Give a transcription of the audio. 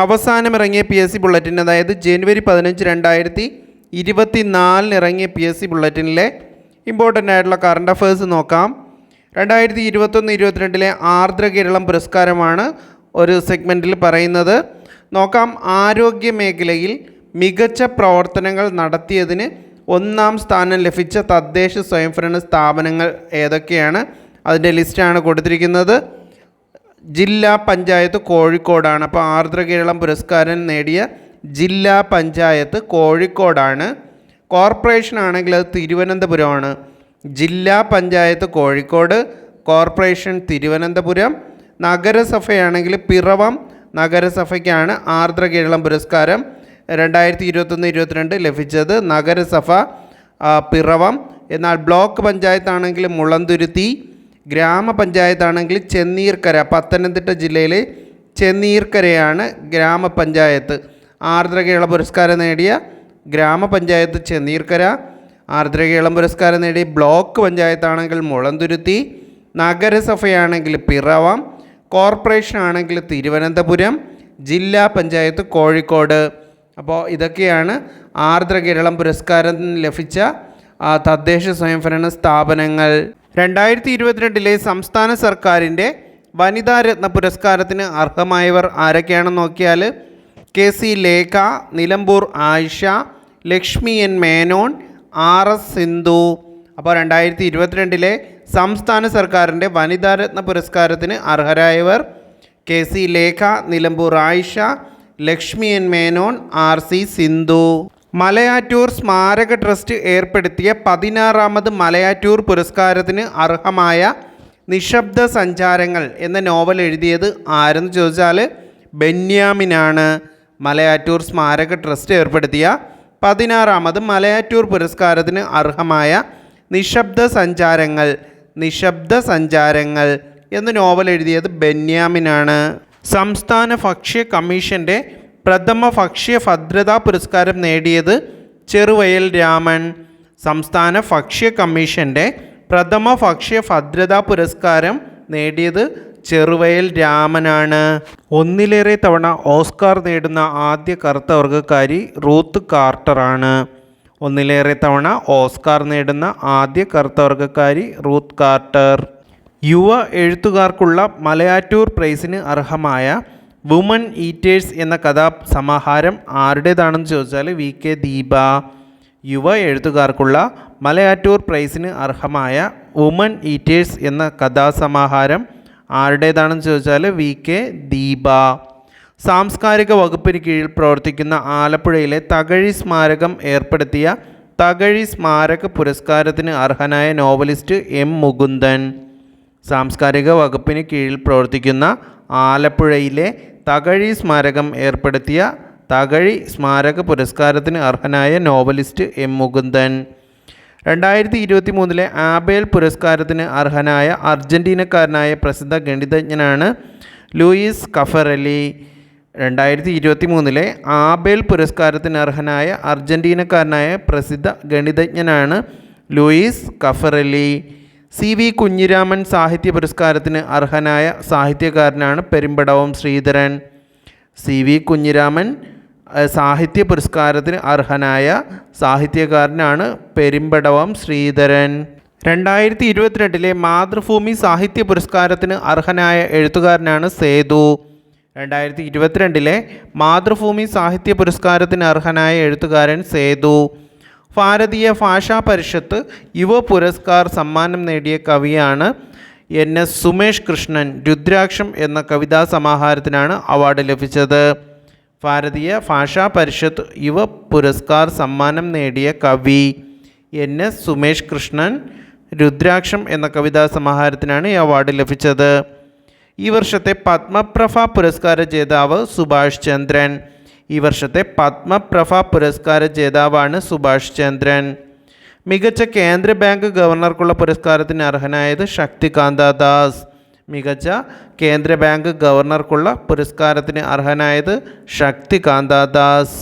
അവസാനമിറങ്ങിയ P S C bulletin അതായത് ജനുവരി പതിനഞ്ച് രണ്ടായിരത്തി ഇരുപത്തി നാലിന് ഇറങ്ങിയ പി എസ് സി ബുള്ളറ്റിനിലെ ഇമ്പോർട്ടന്റ് ആയിട്ടുള്ള കറണ്ട് അഫയേഴ്സ് നോക്കാം. രണ്ടായിരത്തി ഇരുപത്തൊന്ന് ഇരുപത്തിരണ്ടിലെ ആർദ്ര കേരളം പുരസ്കാരമാണ് ഒരു സെഗ്മെന്റിൽ പറയുന്നത്. നോക്കാം ആരോഗ്യ മേഖലയിൽ മികച്ച പ്രവർത്തനങ്ങൾ നടത്തിയതിന് ഒന്നാം സ്ഥാനം ലഭിച്ച തദ്ദേശ സ്വയംഭരണ സ്ഥാപനങ്ങൾ ഏതൊക്കെയാണ്? അതിന്റെ ലിസ്റ്റാണ് കൊടുത്തിരിക്കുന്നത്. ജില്ലാ പഞ്ചായത്ത് കോഴിക്കോടാണ്. അപ്പോൾ ആർദ്ര കേരളം പുരസ്കാരം നേടിയ ജില്ലാ പഞ്ചായത്ത് കോഴിക്കോടാണ്. കോർപ്പറേഷൻ ആണെങ്കിൽ അത് തിരുവനന്തപുരമാണ്. ജില്ലാ പഞ്ചായത്ത് കോഴിക്കോട് കോർപ്പറേഷൻ തിരുവനന്തപുരം നഗരസഭയാണെങ്കിൽ പിറവം നഗരസഭയ്ക്കാണ് ആർദ്ര കേരളം പുരസ്കാരം രണ്ടായിരത്തി ഇരുപത്തൊന്ന് ഇരുപത്തിരണ്ട് ലഭിച്ചത്. നഗരസഭ പിറവം. എന്നാൽ ബ്ലോക്ക് പഞ്ചായത്താണെങ്കിൽ മുളന്തുരുത്തി ഗ്രാമപഞ്ചായത്താണെങ്കിൽ ചെന്നീർക്കര പത്തനംതിട്ട ജില്ലയിലെ ചെന്നീർക്കരയാണ് ഗ്രാമപഞ്ചായത്ത്. ആർദ്ര കേരള പുരസ്കാരം നേടിയ ഗ്രാമപഞ്ചായത്ത് ചെന്നീർക്കര. ആർദ്ര കേരളം പുരസ്കാരം നേടിയ ബ്ലോക്ക് പഞ്ചായത്താണെങ്കിൽ മുളന്തുരുത്തി. നഗരസഭയാണെങ്കിൽ പിറവം. കോർപ്പറേഷൻ ആണെങ്കിൽ തിരുവനന്തപുരം. ജില്ലാ പഞ്ചായത്ത് കോഴിക്കോട്. അപ്പോൾ ഇതൊക്കെയാണ് ആർദ്ര കേരളം പുരസ്കാരം ലഭിച്ച തദ്ദേശ സ്വയംഭരണ സ്ഥാപനങ്ങൾ. രണ്ടായിരത്തി ഇരുപത്തിരണ്ടിലെ സംസ്ഥാന സർക്കാരിന്റെ വനിതാ രത്ന പുരസ്കാരത്തിന് അർഹമായവർ ആരൊക്കെയാണെന്ന് നോക്കിയാൽ K C Lekha Nilambur Ayisha Lakshmi N Menon R S Sindhu. അപ്പോൾ രണ്ടായിരത്തി ഇരുപത്തിരണ്ടിലെ സംസ്ഥാന സർക്കാരിന്റെ വനിതാരത്ന പുരസ്കാരത്തിന് അർഹരായവർ K C Lekha Nilambur Ayisha Lakshmi N Menon R C Sindhu. Malayattoor സ്മാരക ട്രസ്റ്റ് ഏർപ്പെടുത്തിയ പതിനാറാമത് മലയാറ്റൂർ പുരസ്കാരത്തിന് അർഹമായ നിശബ്ദ സഞ്ചാരങ്ങൾ എന്ന നോവൽ എഴുതിയത് ആരെന്ന് ചോദിച്ചാൽ ബെന്യാമിനാണ്. മലയാറ്റൂർ സ്മാരക ട്രസ്റ്റ് ഏർപ്പെടുത്തിയ പതിനാറാമത് മലയാറ്റൂർ പുരസ്കാരത്തിന് അർഹമായ നിശബ്ദ സഞ്ചാരങ്ങൾ നിശബ്ദ സഞ്ചാരങ്ങൾ എന്ന നോവൽ എഴുതിയത് ബെന്യാമിനാണ്. സംസ്ഥാന ഭക്ഷ്യ കമ്മീഷന്റെ പ്രഥമ ഭക്ഷ്യ ഭദ്രതാ പുരസ്കാരം നേടിയത് ചെറുവയൽ രാമൻ. സംസ്ഥാന ഭക്ഷ്യ കമ്മീഷന്റെ പ്രഥമ ഭക്ഷ്യ ഭദ്രതാ പുരസ്കാരം നേടിയത് ചെറുവയൽ രാമനാണ്. ഒന്നിലേറെ തവണ ഓസ്കാർ നേടുന്ന ആദ്യ കറുത്ത വർഗക്കാരി റൂത്ത് കാർട്ടറാണ്. ഒന്നിലേറെ തവണ ഓസ്കാർ നേടുന്ന ആദ്യ കറുത്ത വർഗക്കാരി റൂത്ത് കാർട്ടർ. യുവ എഴുത്തുകാർക്കുള്ള മലയാറ്റൂർ പ്രൈസിന് അർഹമായ വുമൺ ഈറ്റേഴ്സ് എന്ന കഥാസമാഹാരം ആരുടേതാണെന്ന് ചോദിച്ചാൽ വി. കെ. ദീപ. യുവ എഴുത്തുകാർക്കുള്ള മലയാറ്റൂർ പ്രൈസിന് അർഹമായ വുമൺ ഈറ്റേഴ്സ് എന്ന കഥാസമാഹാരം ആരുടേതാണെന്ന് ചോദിച്ചാൽ വി. കെ. ദീപ. സാംസ്കാരിക വകുപ്പിന് കീഴിൽ പ്രവർത്തിക്കുന്ന ആലപ്പുഴയിലെ തകഴി സ്മാരകം ഏർപ്പെടുത്തിയ തകഴി സ്മാരക പുരസ്കാരത്തിന് അർഹനായ നോവലിസ്റ്റ് എം. മുകുന്ദൻ. സാംസ്കാരിക വകുപ്പിന് കീഴിൽ പ്രവർത്തിക്കുന്ന ആലപ്പുഴയിലെ തകഴി സ്മാരകം ഏർപ്പെടുത്തിയ തകഴി സ്മാരക പുരസ്കാരത്തിന് അർഹനായ നോവലിസ്റ്റ് എം മുകുന്ദൻ. രണ്ടായിരത്തി ഇരുപത്തി മൂന്നിലെ ആബേൽ പുരസ്കാരത്തിന് അർഹനായ അർജന്റീനക്കാരനായ പ്രസിദ്ധ ഗണിതജ്ഞനാണ് ലൂയിസ് കഫറലി. രണ്ടായിരത്തി ഇരുപത്തി മൂന്നിലെ ആബേൽ പുരസ്കാരത്തിന് അർഹനായ അർജന്റീനക്കാരനായ പ്രസിദ്ധ ഗണിതജ്ഞനാണ് Luis Caffarelli. C V Kunhiraman സാഹിത്യ പുരസ്കാരത്തിന് അർഹനായ സാഹിത്യകാരനാണ് പെരുമ്പടവം ശ്രീധരൻ. സി വി കുഞ്ഞിരാമൻ സാഹിത്യ പുരസ്കാരത്തിന് അർഹനായ സാഹിത്യകാരനാണ് പെരുമ്പടവം ശ്രീധരൻ. രണ്ടായിരത്തി ഇരുപത്തിരണ്ടിലെ മാതൃഭൂമി സാഹിത്യ പുരസ്കാരത്തിന് അർഹനായ എഴുത്തുകാരനാണ് സേതു. രണ്ടായിരത്തി ഇരുപത്തിരണ്ടിലെ മാതൃഭൂമി സാഹിത്യ പുരസ്കാരത്തിന് അർഹനായ എഴുത്തുകാരൻ സേതു. ഭാരതീയ ഭാഷാ പരിഷത്ത് യുവ പുരസ്കാർ സമ്മാനം നേടിയ കവിയാണ് എൻ എസ് സുമേഷ് കൃഷ്ണൻ രുദ്രാക്ഷം എന്ന കവിതാ സമാഹാരത്തിനാണ് അവാർഡ് ലഭിച്ചത്. ഭാരതീയ ഭാഷാ പരിഷത്ത് യുവ പുരസ്കാർ സമ്മാനം നേടിയ കവി എൻ എസ് സുമേഷ് കൃഷ്ണൻ രുദ്രാക്ഷം എന്ന കവിതാ സമാഹാരത്തിനാണ് ഈ അവാർഡ് ലഭിച്ചത്. ഈ വർഷത്തെ പത്മപ്രഭ പുരസ്കാര ജേതാവ് സുഭാഷ് ചന്ദ്രൻ. ഈ വർഷത്തെ പത്മപ്രഭ പുരസ്കാര ജേതാവാണ് സുഭാഷ് ചന്ദ്രൻ. മികച്ച കേന്ദ്ര ബാങ്ക് ഗവർണർക്കുള്ള പുരസ്കാരത്തിന് അർഹനായത് ശക്തികാന്ത ദാസ്. മികച്ച കേന്ദ്ര ബാങ്ക് ഗവർണർക്കുള്ള പുരസ്കാരത്തിന് അർഹനായത് ശക്തികാന്ത ദാസ്.